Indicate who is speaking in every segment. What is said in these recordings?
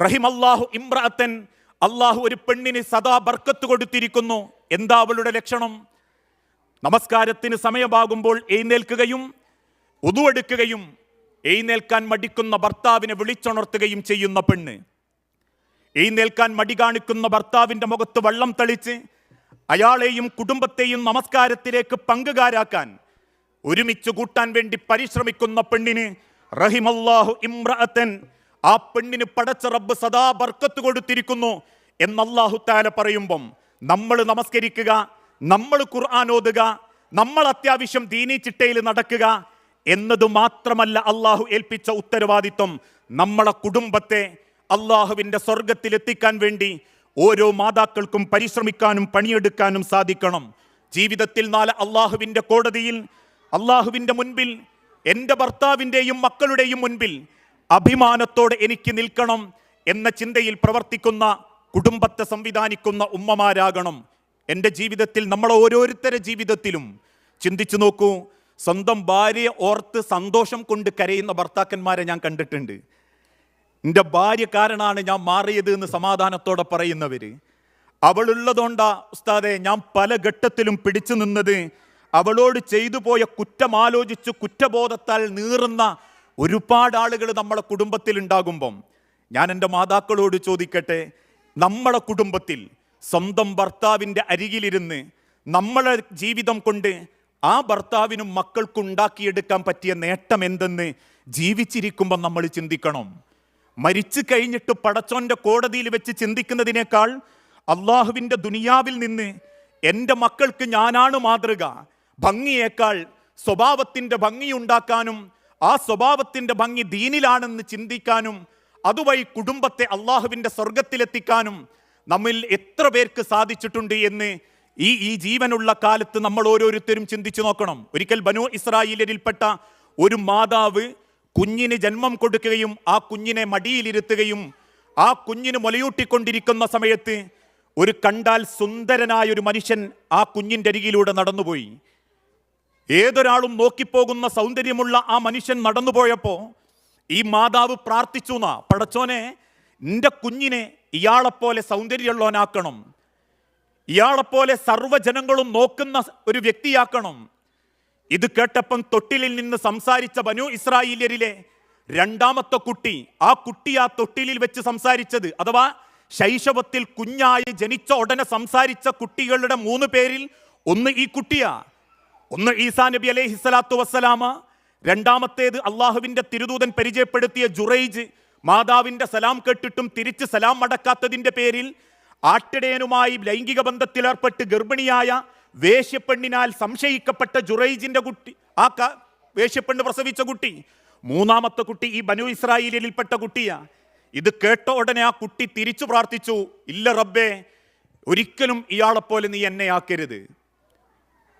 Speaker 1: റഹിമല്ലാഹു ഇമ്രഅത്തൻ അള്ളാഹു ഒരു പെണ്ണിന് സദാ ബർക്കത്ത് കൊടുത്തിരിക്കുന്നു. എന്താ അവളുടെ ലക്ഷണം? നമസ്കാരത്തിന് സമയമാകുമ്പോൾ എഴുന്നേൽക്കുകയും ഉതുവെടുക്കുകയും എഴുന്നേൽക്കാൻ മടിക്കുന്ന ഭർത്താവിനെ വിളിച്ചുണർത്തുകയും ചെയ്യുന്ന പെണ്ണ്. എഴുന്നേൽക്കാൻ മടി കാണിക്കുന്ന ഭർത്താവിന്റെ മുഖത്ത് വള്ളം തളിച്ച് അയാളെയും കുടുംബത്തെയും നമസ്കാരത്തിലേക്ക് പങ്കുകാരാക്കാൻ ഒരുമിച്ച് കൂട്ടാൻ വേണ്ടി പരിശ്രമിക്കുന്ന പെണ്ണിന് റഹിമല്ലാഹു ഇമ്രഅത്തൻ ആ പെണ്ണിന് പടച്ച റബ്ബ് സദാ ബർക്കത്ത് കൊടുത്തിരിക്കുന്നു എന്നല്ലാഹു താല പറയുമ്പം നമ്മൾ നമസ്കരിക്കുക നമ്മൾ ഖുർആൻ ഓതുക നമ്മൾ അത്യാവശ്യം ദീനി ചിട്ടയിൽ നടക്കുക എന്നത് മാത്രമല്ല അള്ളാഹു ഏൽപ്പിച്ച ഉത്തരവാദിത്വം നമ്മളെ കുടുംബത്തെ അള്ളാഹുവിന്റെ സ്വർഗത്തിൽ എത്തിക്കാൻ വേണ്ടി ഓരോ മാതാക്കൾക്കും പരിശ്രമിക്കാനും പണിയെടുക്കാനും സാധിക്കണം. ജീവിതത്തിൽ നാളെ അള്ളാഹുവിന്റെ കോടതിയിൽ അള്ളാഹുവിന്റെ മുൻപിൽ എന്റെ ഭർത്താവിന്റെയും മക്കളുടെയും മുൻപിൽ അഭിമാനത്തോടെ എനിക്ക് നിൽക്കണം എന്ന ചിന്തയിൽ പ്രവർത്തിക്കുന്ന കുടുംബത്തെ സംവിധാനിക്കുന്ന ഉമ്മമാരാകണം. എന്റെ ജീവിതത്തിൽ നമ്മൾ ഓരോരുത്തരുടെ ജീവിതത്തിലും ചിന്തിച്ചു നോക്കൂ സ്വന്തം ഭാര്യയെ ഓർത്ത് സന്തോഷം കൊണ്ട് കരയുന്ന ഭർത്താക്കന്മാരെ ഞാൻ കണ്ടിട്ടുണ്ട്. എന്റെ ഭാര്യ കാരണമാണ് ഞാൻ മാറിയത് എന്ന് സമാധാനത്തോടെ പറയുന്നവർ അവളുള്ളതുകൊണ്ടാ ഉസ്താദെ ഞാൻ പല ഘട്ടത്തിലും പിടിച്ചു നിന്നത്. അവളോട് ചെയ്തു പോയ കുറ്റമാലോചിച്ച് കുറ്റബോധത്താൽ നീറുന്ന ഒരുപാട് ആളുകൾ നമ്മളെ കുടുംബത്തിൽ ഉണ്ടാകുമ്പം ഞാൻ എന്റെ മാതാക്കളോട് ചോദിക്കട്ടെ നമ്മളെ കുടുംബത്തിൽ സ്വന്തം ഭർത്താവിന്റെ അരികിലിരുന്ന് നമ്മളെ ജീവിതം കൊണ്ട് ആ ഭർത്താവിനും മക്കൾക്കും ഉണ്ടാക്കിയെടുക്കാൻ പറ്റിയ നേട്ടം എന്തെന്ന് ജീവിച്ചിരിക്കുമ്പോൾ നമ്മൾ ചിന്തിക്കണം. മരിച്ചു കഴിഞ്ഞിട്ട് പടച്ചോന്റെ കോടതിയിൽ വെച്ച് ചിന്തിക്കുന്നതിനേക്കാൾ അള്ളാഹുവിന്റെ ദുനിയാവിൽ നിന്ന് എന്റെ മക്കൾക്ക് ഞാനാണ് മാതൃക. ഭംഗിയേക്കാൾ സ്വഭാവത്തിന്റെ ഭംഗി ഉണ്ടാക്കാനും ആ സ്വഭാവത്തിന്റെ ഭംഗി ദീനിലാണെന്ന് ചിന്തിക്കാനും അതുവഴി കുടുംബത്തെ അള്ളാഹുവിന്റെ സ്വർഗത്തിലെത്തിക്കാനും നമ്മിൽ എത്ര പേർക്ക് സാധിച്ചിട്ടുണ്ട് എന്ന് ഈ ഈ ജീവനുള്ള കാലത്ത് നമ്മൾ ഓരോരുത്തരും ചിന്തിച്ചു നോക്കണം. ഒരിക്കൽ ബനു ഇസ്രായേലിൽപ്പെട്ട ഒരു മാതാവ് കുഞ്ഞിന് ജന്മം കൊടുക്കുകയും ആ കുഞ്ഞിനെ മടിയിലിരുത്തുകയും ആ കുഞ്ഞിന് മുലയൂട്ടിക്കൊണ്ടിരിക്കുന്ന സമയത്ത് ഒരു കണ്ടാൽ സുന്ദരനായ ഒരു മനുഷ്യൻ ആ കുഞ്ഞിന്റെ അരികിലൂടെ നടന്നുപോയി. ഏതൊരാളും നോക്കിപ്പോകുന്ന സൗന്ദര്യമുള്ള ആ മനുഷ്യൻ നടന്നുപോയപ്പോൾ ഈ മാതാവ് പ്രാർത്ഥിച്ചു എന്നാ പടച്ചോനെ നിന്റെ കുഞ്ഞിനെ ഇയാളെപ്പോലെ സൗന്ദര്യമുള്ളവനാക്കണം. ഇയാളെപ്പോലെ സർവജനങ്ങളും നോക്കുന്ന ഒരു വ്യക്തിയാക്കണം. ഇത് കേട്ടപ്പം തൊട്ടിലിൽ നിന്ന് സംസാരിച്ച ബനു ഇസ്രായേലിയരിലെ രണ്ടാമത്തെ കുട്ടി ആ കുട്ടി ആ തൊട്ടിലിൽ വെച്ച് സംസാരിച്ചത് അഥവാ ശൈശവത്തിൽ കുഞ്ഞായി ജനിച്ച ഉടനെ സംസാരിച്ച കുട്ടികളുടെ മൂന്ന് പേരിൽ ഒന്ന് ഈ കുട്ടിയാ. ഒന്ന് ഈസാ നബി അലൈഹി സ്വലാത്തു വസ്സലാമ രണ്ടാമത്തേത് അള്ളാഹുവിന്റെ തിരുദൂതൻ പരിചയപ്പെടുത്തിയ ജുറൈജ് മാതാവിന്റെ സലാം കേട്ടിട്ടും തിരിച്ച് സലാം മടക്കാത്തതിന്റെ പേരിൽ ആട്ടിടയനുമായി ലൈംഗിക ബന്ധത്തിലേർപ്പെട്ട് ഗർഭിണിയായ വേശ്യപ്പെണ്ണിനാൽ സംശയിക്കപ്പെട്ട ജുറൈജിന്റെ കുട്ടി ആ ക- പ്രസവിച്ച കുട്ടി മൂന്നാമത്തെ കുട്ടി ഈ ബനു ഇസ്രായേലിൽപ്പെട്ട കുട്ടിയാ. ഇത് കേട്ട ഉടനെ ആ കുട്ടി തിരിച്ചു പ്രാർത്ഥിച്ചു ഇല്ല റബ്ബേ ഒരിക്കലും ഇയാളെപ്പോലെ നീ എന്നെ ആക്കരുത്.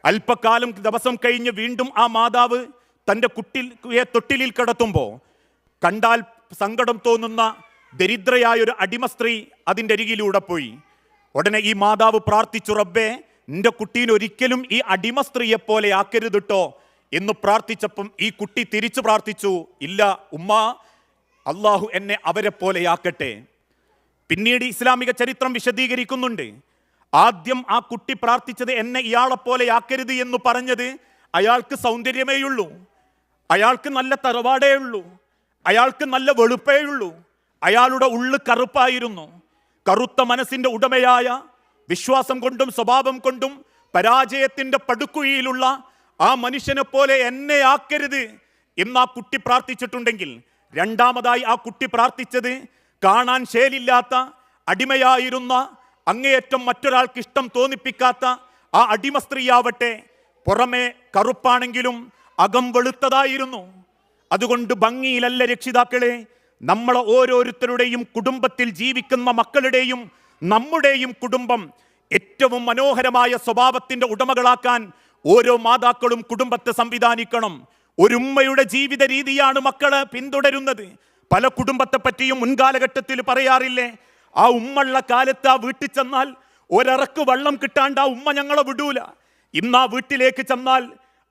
Speaker 1: അല്പകാലം ദിവസം കഴിഞ്ഞ് വീണ്ടും ആ മാതാവ് തന്റെ കുട്ടിയെ തൊട്ടിലിൽ കിടത്തുമ്പോൾ കണ്ടാൽ സങ്കടം തോന്നുന്ന ദരിദ്രയായ ഒരു അടിമ സ്ത്രീ അതിന്റെ അരികിലൂടെ പോയി. ഉടനെ ഈ മാതാവ് പ്രാർത്ഥിച്ചു റബ്ബേ നിന്റെ കുട്ടീനെ ഒരിക്കലും ഈ അടിമ സ്ത്രീയെ പോലെ ആക്കരുത് ട്ടോ എന്ന് പ്രാർത്ഥിച്ചപ്പം ഈ കുട്ടി തിരിച്ചു പ്രാർത്ഥിച്ചു ഇല്ല ഉമ്മ അള്ളാഹു എന്നെ അവരെ പോലെയാക്കട്ടെ പിന്നീട് ഇസ്ലാമിക ചരിത്രം വിശദീകരിക്കുന്നുണ്ട്. ആദ്യം ആ കുട്ടി പ്രാർത്ഥിച്ചത് എന്നെ ഇയാളെപ്പോലെയാക്കരുത് എന്ന് പറഞ്ഞത് അയാൾക്ക് സൗന്ദര്യമേയുള്ളൂ അയാൾക്ക് നല്ല തറവാടേ ഉള്ളൂ. അയാൾക്ക് നല്ല വെളുപ്പേ ഉള്ളൂ. അയാളുടെ ഉള്ളു കറുപ്പായിരുന്നു. കറുത്ത മനസ്സിന്റെ ഉടമയായ വിശ്വാസം കൊണ്ടും സ്വഭാവം കൊണ്ടും പരാജയത്തിന്റെ പടുക്കുഴിയിലുള്ള ആ മനുഷ്യനെ പോലെ എന്നെ ആക്കരുത് എന്ന് ആ കുട്ടി പ്രാർത്ഥിച്ചിട്ടുണ്ടെങ്കിൽ രണ്ടാമതായി ആ കുട്ടി പ്രാർത്ഥിച്ചത് കാണാൻ ശേലില്ലാത്ത അടിമയായിരുന്ന അങ്ങേയറ്റം മറ്റൊരാൾക്ക് ഇഷ്ടം തോന്നിപ്പിക്കാത്ത ആ അടിമ സ്ത്രീയാവട്ടെ പുറമെ കറുപ്പാണെങ്കിലും അകം വെളുത്തതായിരുന്നു. അതുകൊണ്ട് ഭംഗിയിലല്ല രക്ഷിതാക്കളെ നമ്മളെ ഓരോരുത്തരുടെയും കുടുംബത്തിൽ ജീവിക്കുന്ന മക്കളുടെയും നമ്മുടെയും കുടുംബം ഏറ്റവും മനോഹരമായ സ്വഭാവത്തിന്റെ ഉടമകളാക്കാൻ ഓരോ മാതാക്കളും കുടുംബത്തെ സംവിധാനിക്കണം. ഒരു ഉമ്മയുടെ ജീവിത രീതിയാണ് മക്കൾ പിന്തുടരുന്നത്. പല കുടുംബത്തെ പറ്റിയും മുൻകാലഘട്ടത്തിൽ പറയാറില്ലേ ആ ഉമ്മുള്ള കാലത്ത് ആ വീട്ടിൽ ചെന്നാൽ ഒരറക്ക് വെള്ളം കിട്ടാണ്ട് ആ ഉമ്മ ഞങ്ങളെ വിടൂല. ഇന്ന് ആ വീട്ടിലേക്ക് ചെന്നാൽ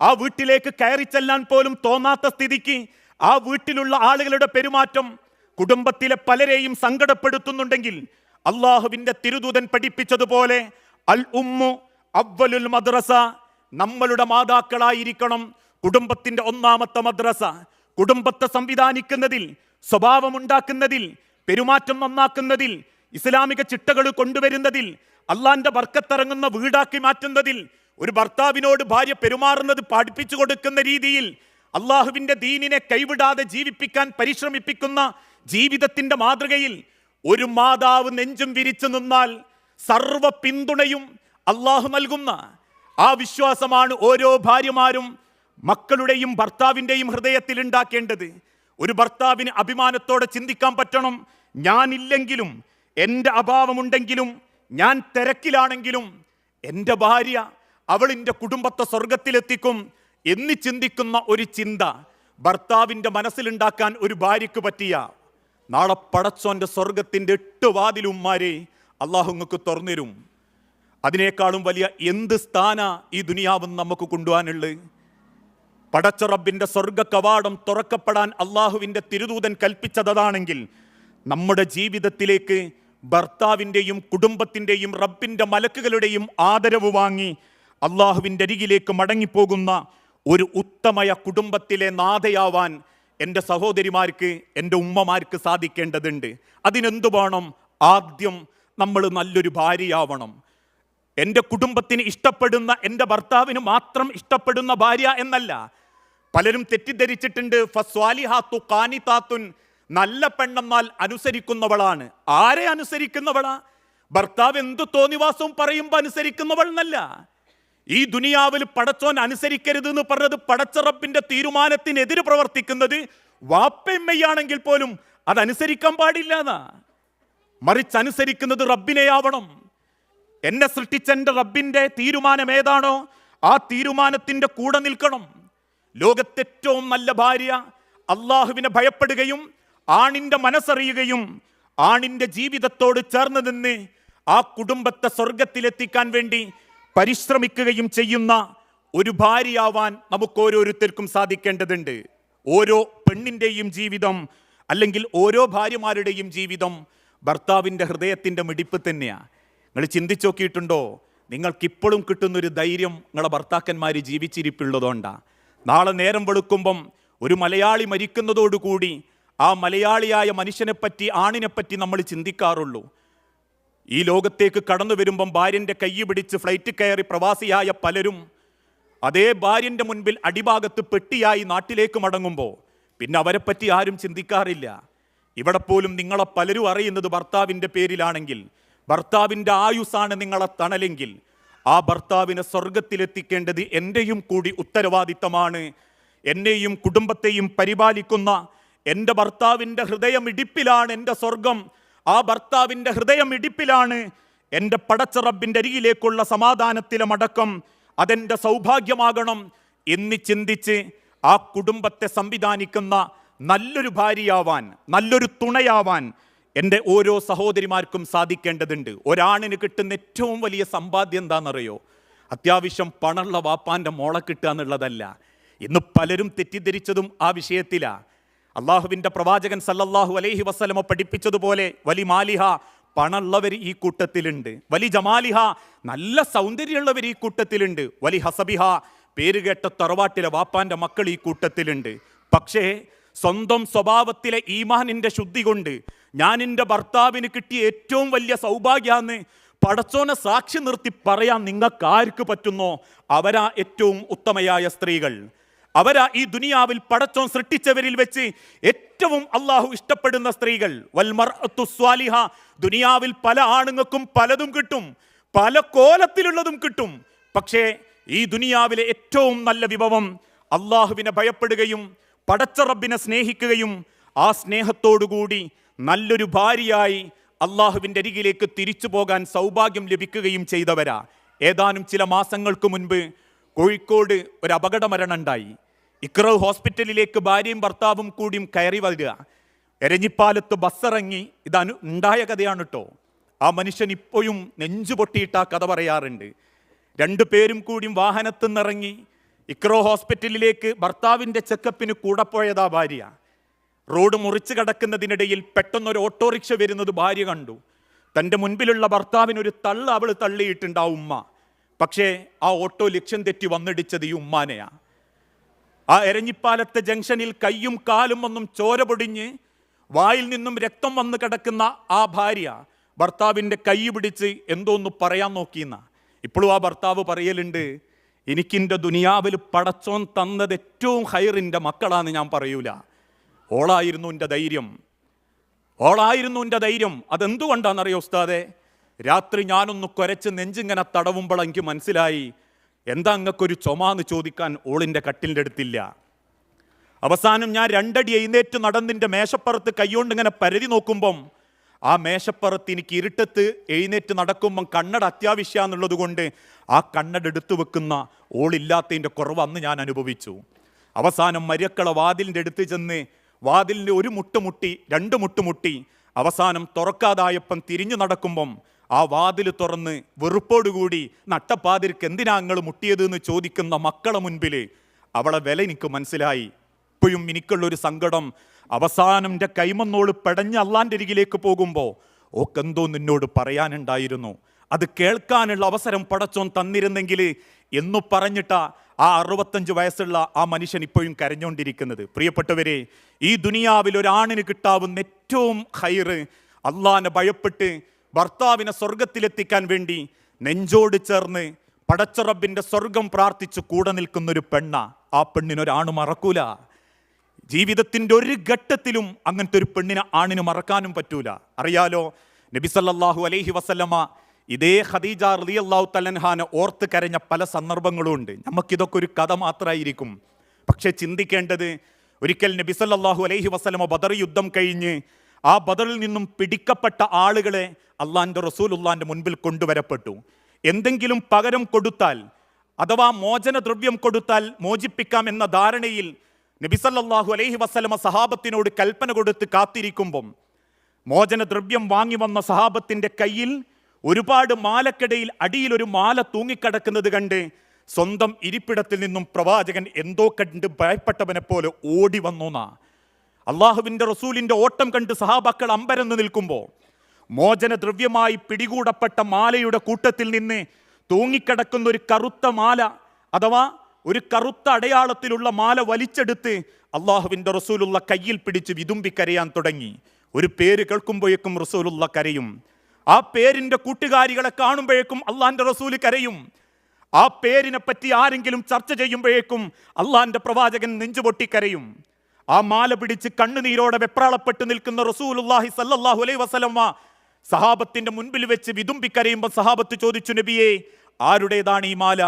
Speaker 1: ആ വീട്ടിലേക്ക് കയറി ചെല്ലാൻ പോലും തോന്നാത്ത സ്ഥിതിക്ക് ആ വീട്ടിലുള്ള ആളുകളുടെ പെരുമാറ്റം കുടുംബത്തിലെ പലരെയും സങ്കടപ്പെടുത്തുന്നുണ്ടെങ്കിൽ അള്ളാഹുവിന്റെ തിരുദൂതൻ പഠിപ്പിച്ചതുപോലെ അൽ ഉമ്മു അവലുൽ മദ്രസ നമ്മളുടെ മാതാക്കളായിരിക്കണം കുടുംബത്തിന്റെ ഒന്നാമത്തെ മദ്രസ. കുടുംബത്തെ സംവിധാനിക്കുന്നതിൽ സ്വഭാവമുണ്ടാക്കുന്നതിൽ പെരുമാറ്റം നന്നാക്കുന്നതിൽ ഇസ്ലാമിക ചിട്ടകൾ കൊണ്ടുവരുന്നതിൽ അള്ളാന്റെ വർക്കത്തിറങ്ങുന്ന വീടാക്കി മാറ്റുന്നതിൽ ഒരു ഭർത്താവിനോട് ഭാര്യ പെരുമാറുന്നത് പഠിപ്പിച്ചു കൊടുക്കുന്ന രീതിയിൽ അള്ളാഹുവിന്റെ ദീനിനെ കൈവിടാതെ ജീവിപ്പിക്കാൻ പരിശ്രമിപ്പിക്കുന്ന ജീവിതത്തിന്റെ മാതൃകയിൽ ഒരു മാതാവ് നെഞ്ചും വിരിച്ചു നിന്നാൽ സർവ പിന്തുണയും അള്ളാഹു നൽകുന്ന ആ വിശ്വാസമാണ് ഓരോ ഭാര്യമാരും മക്കളുടെയും ഭർത്താവിന്റെയും ഹൃദയത്തിൽ ഉണ്ടാക്കേണ്ടത്. ഒരു ഭർത്താവിന് അഭിമാനത്തോടെ ചിന്തിക്കാൻ പറ്റണം. ഞാനില്ലെങ്കിലും എന്റെ അഭാവമുണ്ടെങ്കിലും ഞാൻ തിരക്കിലാണെങ്കിലും എന്റെ ഭാര്യ അവൾ എന്റെ കുടുംബത്തെ സ്വർഗത്തിലെത്തിക്കും എന്ന് ചിന്തിക്കുന്ന ഒരു ചിന്ത ഭർത്താവിന്റെ മനസ്സിലുണ്ടാക്കാൻ ഒരു ഭാര്യയ്ക്ക് പറ്റിയ നാളെ പടച്ചോന്റെ സ്വർഗത്തിന്റെ എട്ട് വാതിലുമാരെ അള്ളാഹു നിങ്ങൾക്ക് തുറന്നിരും. അതിനേക്കാളും വലിയ എന്ത് സ്ഥാന ഈ ദുനിയാവും നമുക്ക് കൊണ്ടുപോകാനുള്ളത്? പടച്ച റബ്ബിന്റെ സ്വർഗ കവാടം തുറക്കപ്പെടാൻ അള്ളാഹുവിന്റെ തിരുദൂതൻ കൽപ്പിച്ചതാണെങ്കിൽ നമ്മുടെ ജീവിതത്തിലേക്ക് ഭർത്താവിന്റെയും കുടുംബത്തിന്റെയും റബ്ബിന്റെ മലക്കുകളുടെയും ആദരവ് വാങ്ങി അള്ളാഹുവിന്റെ അരികിലേക്ക് മടങ്ങിപ്പോകുന്ന ഒരു ഉത്തമയ കുടുംബത്തിലെ നാഥയാവാൻ എന്റെ സഹോദരിമാർക്ക് എന്റെ ഉമ്മമാർക്ക് സാധിക്കേണ്ടതുണ്ട്. അതിനെന്തു വേണം? ആദ്യം നമ്മൾ നല്ലൊരു ഭാര്യയാവണം. എന്റെ കുടുംബത്തിന് ഇഷ്ടപ്പെടുന്ന എന്റെ ഭർത്താവിന് മാത്രം ഇഷ്ടപ്പെടുന്ന ഭാര്യ എന്നല്ല. പലരും തെറ്റിദ്ധരിച്ചിട്ടുണ്ട്. ഫസ്വാലിഹാത്തു കാനിതാത്തുൻ നല്ല പെണ്ണെന്നാൽ അനുസരിക്കുന്നവളാണ്. ആരെ അനുസരിക്കുന്നവളാ? ഭർത്താവ് എന്ത് തോന്നിവാസവും പറയുമ്പോൾ അനുസരിക്കുന്നവൾ എന്നല്ല ഈ ദുനിയാവിൽ പടച്ചോൻ അനുസരിക്കരുത് എന്ന് പറഞ്ഞത് പടച്ചറപ്പിന്റെ തീരുമാനത്തിനെതിരെ പ്രവർത്തിക്കുന്നത് വാപ്പയമ്മയാണെങ്കിൽ പോലും അതനുസരിക്കാൻ അനുസരിക്കാൻ പാടില്ല എന്നാ മറിച്ച് അനുസരിക്കുന്നത് റബ്ബിനെയാവണം. എന്നെ സൃഷ്ടിച്ച എന്റെ റബ്ബിന്റെ തീരുമാനം ഏതാണോ ആ തീരുമാനത്തിന്റെ കൂടെ നിൽക്കണം. ലോകത്തെ ഏറ്റവും നല്ല ഭാര്യ അള്ളാഹുവിനെ ഭയപ്പെടുകയും ആണിന്റെ മനസ്സറിയുകയും ആണിന്റെ ജീവിതത്തോട് ചേർന്ന് നിന്ന് ആ കുടുംബത്തെ സ്വർഗത്തിലെത്തിക്കാൻ വേണ്ടി പരിശ്രമിക്കുകയും ചെയ്യുന്ന ഒരു ഭാര്യയാവാൻ നമുക്ക് ഓരോരുത്തർക്കും സാധിക്കേണ്ടതുണ്ട്. ഓരോ പെണ്ണിന്റെയും ജീവിതം അല്ലെങ്കിൽ ഓരോ ഭാര്യമാരുടെയും ജീവിതം ഭർത്താവിന്റെ ഹൃദയത്തിന്റെ മിടിപ്പ് തന്നെയാണ് നിങ്ങൾ ചിന്തിച്ചു നോക്കിയിട്ടുണ്ടോ? നിങ്ങൾക്കിപ്പോഴും കിട്ടുന്നൊരു ധൈര്യം നിങ്ങളെ ഭർത്താക്കന്മാർ ജീവിച്ചിരിപ്പുള്ളതുകൊണ്ടാണ് നാളെ നേരം വെളുക്കുമ്പം ഒരു മലയാളി മരിക്കുന്നതോടുകൂടി ആ മലയാളിയായ മനുഷ്യനെപ്പറ്റി ആണിനെപ്പറ്റി നമ്മൾ ചിന്തിക്കാറുള്ളൂ. ഈ ലോകത്തേക്ക് കടന്നു വരുമ്പം ഭാര്യന്റെ കൈ പിടിച്ച് ഫ്ലൈറ്റ് കയറി പ്രവാസിയായ പലരും അതേ ഭാര്യന്റെ മുൻപിൽ അടിഭാഗത്ത് പെട്ടിയായി നാട്ടിലേക്ക് മടങ്ങുമ്പോൾ പിന്നെ അവരെപ്പറ്റി ആരും ചിന്തിക്കാറില്ല. ഇവിടെ പോലും നിങ്ങളെ പലരും അറിയുന്നത് ഭർത്താവിന്റെ പേരിലാണെങ്കിൽ ഭർത്താവിന്റെ ആയുസാണ് നിങ്ങളെ തണലെങ്കിൽ ആ ഭർത്താവിനെ സ്വർഗത്തിലെത്തിക്കേണ്ടത് എന്റെയും കൂടി ഉത്തരവാദിത്തമാണ്. എന്നെയും കുടുംബത്തെയും പരിപാലിക്കുന്ന എന്റെ ഭർത്താവിന്റെ ഹൃദയം ഇടിപ്പിലാണ് എന്റെ സ്വർഗം. ആ ഭർത്താവിന്റെ ഹൃദയം ഇടിപ്പിലാണ് എന്റെ പടച്ച റബ്ബിന്റെ അരികിലേക്കുള്ള സമാധാനത്തിലെ മടക്കം. അതെന്റെ സൗഭാഗ്യമാകണം എന്ന് ചിന്തിച്ച് ആ കുടുംബത്തെ സംവിധാനിക്കുന്ന നല്ലൊരു ഭാര്യയാവാൻ നല്ലൊരു തുണയാവാൻ എന്റെ ഓരോ സഹോദരിമാർക്കും സാധിക്കേണ്ടതുണ്ട്. ഒരാണിന് കിട്ടുന്ന ഏറ്റവും വലിയ സമ്പാദ്യം എന്താണെന്നറിയോ? അത്യാവശ്യം പണമുള്ള വാപ്പാന്റെ മോളെ കിട്ടുക എന്നുള്ളതല്ല. ഇന്ന് പലരും തെറ്റിദ്ധരിച്ചതും ആ വിഷയത്തിലാണ് അള്ളാഹുവിന്റെ പ്രവാചകൻ സല്ലല്ലാഹു അലൈഹി വസ്ലമ പഠിപ്പിച്ചതുപോലെ വലി മാലിഹ പണമുള്ളവർ ഈ കൂട്ടത്തിലുണ്ട്. വലി ജമാലിഹ നല്ല സൗന്ദര്യമുള്ളവർ ഈ കൂട്ടത്തിലുണ്ട്. വലി ഹസബിഹ പേരുകേട്ട തറവാട്ടിലെ വാപ്പാന്റെ മക്കൾ ഈ കൂട്ടത്തിലുണ്ട്. പക്ഷേ സ്വന്തം സ്വഭാവത്തിലെ ഈമാനിന്റെ ശുദ്ധി കൊണ്ട് ഞാൻ എന്റെ ഭർത്താവിന് കിട്ടിയ ഏറ്റവും വലിയ സൗഭാഗ്യമാണ് പടച്ചോനെ സാക്ഷി നിർത്തി പറയാൻ നിങ്ങൾക്ക് ആർക്ക് പറ്റുന്നോ? അവരാ ഏറ്റവും ഉത്തമയായ സ്ത്രീകൾ. അവരാ ഈ ദുനിയാവിൽ പടച്ചോൻ സൃഷ്ടിച്ചവരിൽ വെച്ച് ഏറ്റവും അള്ളാഹു ഇഷ്ടപ്പെടുന്ന സ്ത്രീകൾ. വൽമർ സ്വാലിഹ. ദുനിയാവിൽ പല ആണുങ്ങൾക്കും പലതും കിട്ടും. പല കോലത്തിലുള്ളതും കിട്ടും. പക്ഷേ ഈ ദുനിയാവിലെ ഏറ്റവും നല്ല വിഭവം അള്ളാഹുവിനെ ഭയപ്പെടുകയും പടച്ച റബ്ബിനെ സ്നേഹിക്കുകയും ആ സ്നേഹത്തോടുകൂടി നല്ലൊരു ഭാര്യയായി അള്ളാഹുവിന്റെ അരികിലേക്ക് തിരിച്ചു പോകാൻ സൗഭാഗ്യം ലഭിക്കുകയും ചെയ്തവരാ. ഏതാനും ചില മാസങ്ങൾക്ക് മുൻപ് കോഴിക്കോട് ഒരു അപകട മരണം ഉണ്ടായി ഇക്രവ് ഹോസ്പിറ്റലിലേക്ക് ഭാര്യയും ഭർത്താവും കൂടിയും കയറി വരിക. എരഞ്ഞിപ്പാലത്ത് ബസ്സിറങ്ങി ഇത് അനു ഉണ്ടായ കഥയാണ് കേട്ടോ ആ മനുഷ്യൻ ഇപ്പോഴും നെഞ്ചു പൊട്ടിയിട്ട് ആ കഥ പറയാറുണ്ട്. രണ്ടു പേരും കൂടിയും വാഹനത്തിൽ നിന്നിറങ്ങി ഇക്രോ ഹോസ്പിറ്റലിലേക്ക് ഭർത്താവിന്റെ ചെക്കപ്പിന് കൂടെ പോയതാ ഭാര്യ. റോഡ് മുറിച്ച് കടക്കുന്നതിനിടയിൽ പെട്ടെന്നൊരു ഓട്ടോറിക്ഷ വരുന്നത് ഭാര്യ കണ്ടു. തന്റെ മുൻപിലുള്ള ഭർത്താവിനൊരു തള്ള അവൾ തള്ളിയിട്ടുണ്ട് ആ ഉമ്മ. പക്ഷേ ആ ഓട്ടോ ലക്ഷ്യം തെറ്റി വന്നിടിച്ചത് ഈ ഉമ്മാനെയാ. ആ എരഞ്ഞിപ്പാലത്തെ ജംഗ്ഷനിൽ കയ്യും കാലും ഒന്നും ചോര പൊടിഞ്ഞ് വായിൽ നിന്നും രക്തം വന്ന് കിടക്കുന്ന ആ ഭാര്യ ഭർത്താവിന്റെ കൈ പിടിച്ച് എന്തോ ഒന്ന് പറയാൻ നോക്കിയെന്ന. ഇപ്പോഴും ആ ഭർത്താവ് പറയലുണ്ട് എനിക്കിന്റെ ദുനിയാവിൽ പടച്ചോൻ തന്നത് ഏറ്റവും ഹൈറിന്റെ മക്കളാന്ന് ഞാൻ പറയൂല. ഓളായിരുന്നു എന്റെ ധൈര്യം. ഓളായിരുന്നു എന്റെ ധൈര്യം. അതെന്തുകൊണ്ടാണെന്നറിയോ ഉസ്താദെ? രാത്രി ഞാനൊന്ന് കുരച്ച് നെഞ്ചിങ്ങനെ തടവുമ്പോൾ എനിക്ക് മനസ്സിലായി എന്താ അങ്ങക്കൊരു ചുമാന്ന് ചോദിക്കാൻ ഓളിന്റെ കട്ടിലിന്റെ അടുത്തില്ല? അവസാനം ഞാൻ രണ്ടടി എഴുന്നേറ്റ് നടന്നിന്റെ മേശപ്പുറത്ത് കൈകൊണ്ട് ഇങ്ങനെ പരതി നോക്കുമ്പം ആ മേശപ്പുറത്ത് എനിക്ക് ഇരുട്ടത്ത് എഴുന്നേറ്റ് നടക്കുമ്പം കണ്ണട അത്യാവശ്യമാണെന്നുള്ളത് കൊണ്ട് ആ കണ്ണട എടുത്തു വെക്കുന്ന ഓളില്ലാത്തതിന്റെ കുറവ് അന്ന് ഞാൻ അനുഭവിച്ചു. അവസാനം മരിയക്കള വാതിലിന്റെ അടുത്ത് ചെന്ന് വാതിലിന്റെ ഒരു മുട്ട് മുട്ടി രണ്ട് മുട്ട് മുട്ടി അവസാനം തുറക്കാതായപ്പം തിരിഞ്ഞു നടക്കുമ്പം ആ വാതിൽ തുറന്ന് വെറുപ്പോടുകൂടി നട്ടപ്പാതിരിക്ക് എന്തിനാ നിങ്ങൾ മുട്ടിയത് എന്ന് ചോദിക്കുന്ന മക്കളെ മുൻപിൽ അവളെ വില എനിക്ക് മനസ്സിലായി. ഇപ്പോഴും എനിക്കുള്ളൊരു സങ്കടം. അവസാനം എന്റെ കൈമന്നോട് പെടഞ്ഞ അള്ളാന്റെ അരികിലേക്ക് പോകുമ്പോൾ ഓക്കെന്തോ നിന്നോട് പറയാനുണ്ടായിരുന്നു. അത് കേൾക്കാനുള്ള അവസരം പടച്ചോൻ തന്നിരുന്നെങ്കിൽ എന്നു പറഞ്ഞിട്ട ആ അറുപത്തഞ്ച് വയസ്സുള്ള ആ മനുഷ്യൻ ഇപ്പോഴും കരഞ്ഞുകൊണ്ടിരിക്കുന്നത് പ്രിയപ്പെട്ടവരെ ഈ ദുനിയാവിൽ ഒരാണിന് കിട്ടാവുന്ന ഏറ്റവും ഹൈറ് അള്ളാനെ ഭയപ്പെട്ട് ഭർത്താവിനെ സ്വർഗത്തിലെത്തിക്കാൻ വേണ്ടി നെഞ്ചോട് ചേർന്ന് പടച്ചറബിന്റെ സ്വർഗം പ്രാർത്ഥിച്ച് കൂടെ നിൽക്കുന്ന ഒരു പെണ്ണ. ആ പെണ്ണിനൊരാണ് മറക്കൂല. ജീവിതത്തിന്റെ ഒരു ഘട്ടത്തിലും അങ്ങനത്തെ ഒരു പെണ്ണിനെ ആണിന് മറക്കാനും പറ്റൂല. അറിയാലോ നബി സല്ലല്ലാഹു അലൈഹി വസല്ലമ ഇതേ ഖദീജ അള്ളാഹു തലൻഹാനെ ഓർത്ത് കരഞ്ഞ പല സന്ദർഭങ്ങളും ഉണ്ട്. നമുക്കിതൊക്കെ ഒരു കഥ മാത്രമായിരിക്കും. പക്ഷേ ചിന്തിക്കേണ്ടത് ഒരിക്കൽ നബി സല്ലല്ലാഹു അലൈഹി വസല്ലമ ബദർ യുദ്ധം കഴിഞ്ഞ് ആ ബദറിൽ നിന്നും പിടിക്കപ്പെട്ട ആളുകളെ അള്ളാന്റെ റസൂലുള്ളാന്റെ മുൻപിൽ കൊണ്ടുവരപ്പെട്ടു. എന്തെങ്കിലും പകരം കൊടുത്താൽ അഥവാ മോചനദ്രവ്യം കൊടുത്താൽ മോചിപ്പിക്കാം എന്ന ധാരണയിൽ നബിസല്ലാഹു അലൈഹി വസ്ലമ സഹാബത്തിനോട് കൽപ്പന കൊടുത്ത് കാത്തിരിക്കുമ്പം മോചനദ്രവ്യം വാങ്ങി വന്ന സഹാബത്തിന്റെ കയ്യിൽ ഒരുപാട് മാലക്കിടയിൽ അടിയിൽ ഒരു മാല തൂങ്ങിക്കിടക്കുന്നത് കണ്ട് സ്വന്തം ഇരിപ്പിടത്തിൽ നിന്നും പ്രവാചകൻ എന്തോ കണ്ട് ഭയപ്പെട്ടവനെ പോലെ ഓടി വന്നോന്നാ അള്ളാഹുവിന്റെ റസൂലിന്റെ ഓട്ടം കണ്ട് സഹാബാക്കൾ അമ്പരന്ന് നിൽക്കുമ്പോൾ മോചനദ്രവ്യമായി പിടികൂടപ്പെട്ട മാലയുടെ കൂട്ടത്തിൽ നിന്ന് തൂങ്ങിക്കിടക്കുന്ന ഒരു കറുത്ത മാല അഥവാ ഒരു കറുത്ത അടയാളത്തിലുള്ള മാല വലിച്ചെടുത്ത് അള്ളാഹുവിന്റെ റസൂലുള്ള കയ്യിൽ പിടിച്ച് വിതുമ്പിക്കരയാൻ തുടങ്ങി. ഒരു പേര് കേൾക്കുമ്പോഴേക്കും റസൂലുള്ള കരയും. ആ പേരിന്റെ കൂട്ടുകാരികളെ കാണുമ്പോഴേക്കും അള്ളാഹിന്റെ റസൂൽ കരയും. ആ പേരിനെ പറ്റി ആരെങ്കിലും ചർച്ച ചെയ്യുമ്പോഴേക്കും അള്ളാഹിന്റെ പ്രവാചകൻ നെഞ്ചുപൊട്ടി കരയും. ആ മാല പിടിച്ച് കണ്ണുനീരോടെ വെപ്രാളപ്പെട്ട് നിൽക്കുന്ന റസൂലുല്ലാഹി സല്ലല്ലാഹു അലൈഹി വസല്ലമ സഹാബത്തിന്റെ മുൻപിൽ വെച്ച് വിതുമ്പിക്കരയുമ്പോൾ സഹാബത്ത് ചോദിച്ചു നബിയെ ആരുടേതാണ് ഈ മാല?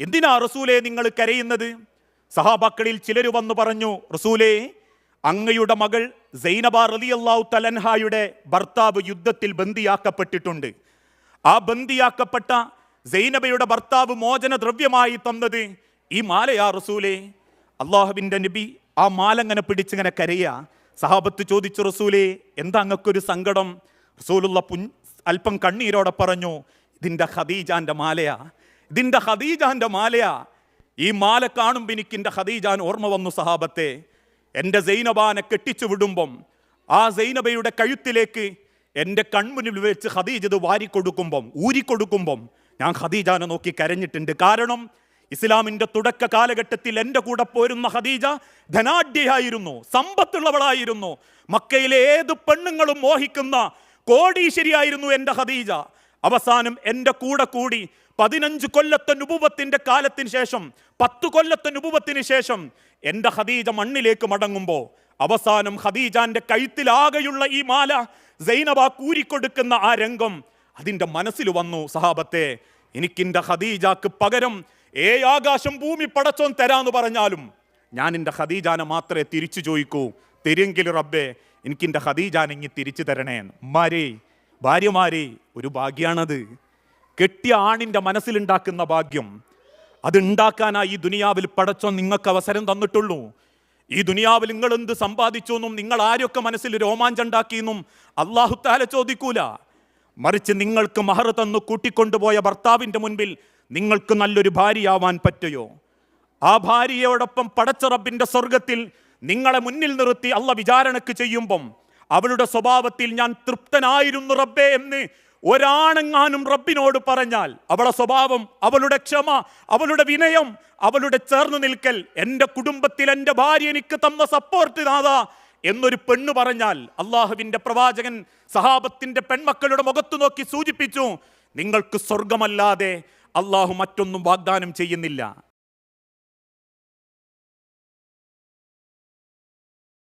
Speaker 1: എന്തിനാ റസൂലെ നിങ്ങൾ കരയുന്നത്? സഹാബാക്കളിൽ ചിലർ വന്നു പറഞ്ഞു റസൂലേ അങ്ങയുടെ മകൾ സൈനബ അള്ളാഹു തലൻഹായുടെ ഭർത്താവ് യുദ്ധത്തിൽ ബന്ദിയാക്കപ്പെട്ടിട്ടുണ്ട്. ആ ബന്ദിയാക്കപ്പെട്ട സൈനബയുടെ ഭർത്താവ് മോചന ദ്രവ്യമായി തന്നത് ഈ മാലയാ റസൂലേ. അള്ളാഹുവിന്റെ നബി ആ മാലങ്ങനെ പിടിച്ചിങ്ങനെ കരയുക സഹാബത്ത് ചോദിച്ചു റസൂലേ എന്താ അങ്ങക്കൊരു സങ്കടം? റസൂലുള്ള പുൻ അല്പം കണ്ണീരോടെ പറഞ്ഞു ഇതിന്റെ ഖദീജാന്റെ മാലയാ ഇതിന്റെ ഖദീജാന്റെ മാലയാ. ഈ മാല കാണുമ്പോൾ എനിക്ക് എന്റെ ഖദീജാൻ ഓർമ്മ വന്നു സഹാബത്തെ. എന്റെ സൈനബാനെ കെട്ടിച്ചു വിടുമ്പം ആ സൈനബയുടെ കഴുത്തിലേക്ക് എന്റെ കൺമുന്നിൽ വെച്ച് ഹദീജ് ഇത് വാരിക്കൊടുക്കുമ്പം ഊരിക്കൊടുക്കുമ്പം ഞാൻ ഖദീജാനെ നോക്കി കരഞ്ഞിട്ടുണ്ട്. കാരണം ഇസ്ലാമിന്റെ തുടക്ക കാലഘട്ടത്തിൽ എന്റെ കൂടെ പോരുന്ന ഖദീജ ധനാഢ്യയായിരുന്നു സമ്പത്തുള്ളവളായിരുന്നു. മക്കയിലെ ഏത് പെണ്ണുങ്ങളും മോഹിക്കുന്ന കോടീശ്വരിയായിരുന്നു എന്റെ ഹദീജ അവസാനം എന്റെ കൂടെ കൂടി പതിനഞ്ച് കൊല്ലത്തെ നുപുപത്തിന്റെ കാലത്തിന് ശേഷം പത്ത് കൊല്ലത്തെ നുപുവത്തിന് ശേഷം എന്റെ ഹദീജ മണ്ണിലേക്ക് മടങ്ങുമ്പോൾ അവസാനം ഹദീജാന്റെ കഴുത്തിലാകെയുള്ള ഈ മാല സൈനബ കൂരിക്കൊടുക്കുന്ന ആ രംഗം അതിന്റെ മനസ്സിൽ വന്നു സഹാബത്തെ എനിക്കിന്റെ ഹദീജാക്ക് പകരം ഏ ആകാശം ഭൂമി പടച്ചോൻ തരാന്ന് പറഞ്ഞാലും ഞാൻ എന്റെ ഹദീജാനെ മാത്രമേ തിരിച്ചു ചോദിക്കൂ. തെരുങ്കിൽ റബ്ബേ എനിക്കിന്റെ ഖദീജാനെ ഇങ്ങി തിരിച്ചു തരണേ ഉമ്മാരേ ഭാര്യമാരേ ഒരു ഭാഗ്യാണത്. കെട്ടിയ ആണിന്റെ മനസ്സിലുണ്ടാക്കുന്ന ഭാഗ്യം. അതുണ്ടാക്കാനായി ഈ ദുനിയാവിൽ പടച്ചോ നിങ്ങൾക്ക് അവസരം തന്നിട്ടുള്ളൂ. ഈ ദുനിയാവിൽ നിങ്ങൾ എന്ത് സമ്പാദിച്ചു എന്നും നിങ്ങൾ ആരൊക്കെ മനസ്സിൽ രോമാഞ്ചുണ്ടാക്കിയെന്നും അള്ളാഹു താല ചോദിക്കൂല. മറിച്ച് നിങ്ങൾക്ക് മഹർ തന്നു കൂട്ടിക്കൊണ്ടുപോയ ഭർത്താവിന്റെ മുൻപിൽ നിങ്ങൾക്ക് നല്ലൊരു ഭാര്യയാവാൻ പറ്റുമോ? ആ ഭാര്യയോടൊപ്പം പടച്ച റബ്ബിന്റെ സ്വർഗത്തിൽ നിങ്ങളെ മുന്നിൽ നിർത്തി അള്ള വിചാരണക്ക് ചെയ്യുമ്പം അവളുടെ സ്വഭാവത്തിൽ ഞാൻ തൃപ്തനായിരുന്നു റബ്ബേ എന്ന് ഒരാണെങ്ങാനും റബ്ബിനോട് പറഞ്ഞാൽ അവളെ സ്വഭാവം അവളുടെ ക്ഷമ അവളുടെ വിനയം അവളുടെ ചേർന്ന് നിൽക്കൽ എന്റെ കുടുംബത്തിൽ എന്റെ ഭാര്യ എനിക്ക് തന്ന സപ്പോർട്ട് നാദാ എന്നൊരു പെണ്ണ് പറഞ്ഞാൽ അള്ളാഹുവിന്റെ പ്രവാചകൻ സഹാബത്തിന്റെ പെൺമക്കളുടെ മുഖത്തു നോക്കി സൂചിപ്പിച്ചു നിങ്ങൾക്ക് സ്വർഗമല്ലാതെ അള്ളാഹു മറ്റൊന്നും വാഗ്ദാനം ചെയ്യുന്നില്ല.